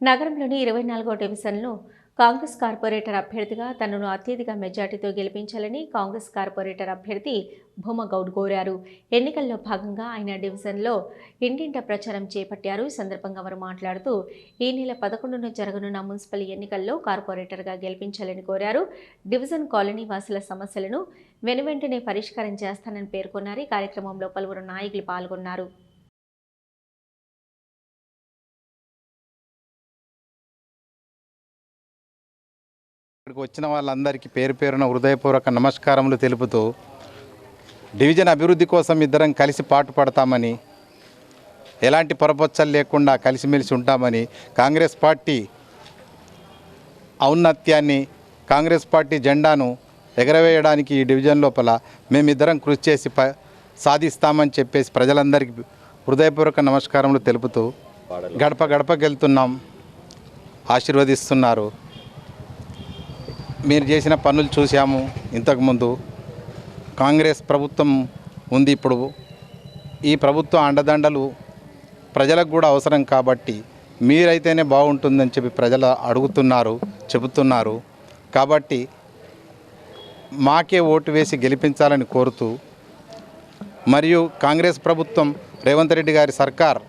నగరంలోని ఇరవై నాలుగో డివిజన్లో కాంగ్రెస్ కార్పొరేటర్ అభ్యర్థిగా తనను అత్యధిక మెజార్టీతో గెలిపించాలని కాంగ్రెస్ కార్పొరేటర్ అభ్యర్థి భూమగౌడ్ కోరారు. ఎన్నికల్లో భాగంగా ఆయన డివిజన్లో ఇంటింట ప్రచారం చేపట్టారు. ఈ సందర్భంగా వారు మాట్లాడుతూ ఈ నెల పదకొండున జరగనున్న మున్సిపల్ ఎన్నికల్లో కార్పొరేటర్గా గెలిపించాలని కోరారు. డివిజన్ కాలనీ వాసుల సమస్యలను వెనువెంటనే పరిష్కారం చేస్తానని పేర్కొన్నారు. ఈ కార్యక్రమంలో పలువురు నాయకులు పాల్గొన్నారు. ఇక్కడికి వచ్చిన వాళ్ళందరికీ పేరు పేరున హృదయపూర్వక నమస్కారములు తెలుపుతూ డివిజన్ అభివృద్ధి కోసం ఇద్దరం కలిసి పాటుపడతామని ఎలాంటి పొరపచ్చలు లేకుండా కలిసిమెలిసి ఉంటామని కాంగ్రెస్ పార్టీ ఔన్నత్యాన్ని కాంగ్రెస్ పార్టీ జెండాను ఎగరవేయడానికి ఈ డివిజన్ లోపల మేమిద్దరం కృషి చేసి సాధిస్తామని చెప్పేసి ప్రజలందరికీ హృదయపూర్వక నమస్కారములు తెలుపుతూ గడప గడపకి వెళ్తున్నాం ఆశీర్వదిస్తున్నారు. మీరు చేసిన పనులు చూసాము ఇంతకుముందు. కాంగ్రెస్ ప్రభుత్వం ఉంది ఇప్పుడు. ఈ ప్రభుత్వ అండదండలు ప్రజలకు కూడా అవసరం కాబట్టి మీరైతేనే బాగుంటుందని చెప్పి ప్రజలు అడుగుతున్నారు చెబుతున్నారు. కాబట్టి మాకే ఓటు వేసి గెలిపించాలని కోరుతూ మరియు కాంగ్రెస్ ప్రభుత్వం రేవంత్ రెడ్డి గారి సర్కార్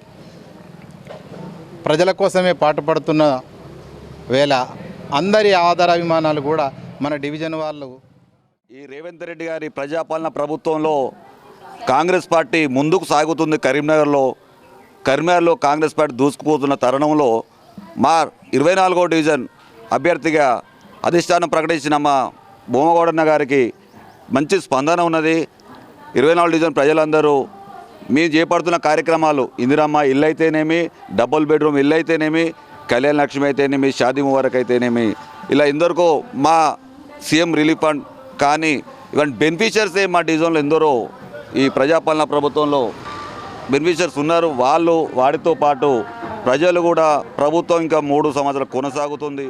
ప్రజల కోసమే పాటుపడుతున్న వేళ అందరి ఆధారాభిమానాలు కూడా మన డివిజన్ వాళ్ళు. ఈ రేవంత్ రెడ్డి గారి ప్రజాపాలన ప్రభుత్వంలో కాంగ్రెస్ పార్టీ ముందుకు సాగుతుంది కరీంనగర్లో. కరీంనగర్లో కాంగ్రెస్ పార్టీ దూసుకుపోతున్న తరుణంలో మా ఇరవై నాలుగో డివిజన్ అభ్యర్థిగా అధిష్టానం ప్రకటించిన మా భూమగౌడన్న గారికి మంచి స్పందన ఉన్నది. ఇరవై నాలుగు డివిజన్ ప్రజలందరూ మేము చేపడుతున్న కార్యక్రమాలు ఇందిరమ్మ ఇల్లు అయితేనేమి డబుల్ బెడ్రూమ్ ఇల్లు అయితేనేమి కళ్యాణ లక్ష్మి అయితేనేమి షాదీ ముబారక్ అయితేనేమి ఇలా ఎందరికో మా సీఎం రిలీఫ్ ఫండ్ కానీ ఇవన్నీ బెనిఫిషియర్సే మా డివిజన్లో ఎందరో ఈ ప్రజాపాలన ప్రభుత్వంలో బెనిఫిషియర్స్ ఉన్నారు. వాళ్ళు వాడితో పాటు ప్రజలు కూడా ప్రభుత్వం ఇంకా మూడు సంవత్సరాలు కొనసాగుతుంది.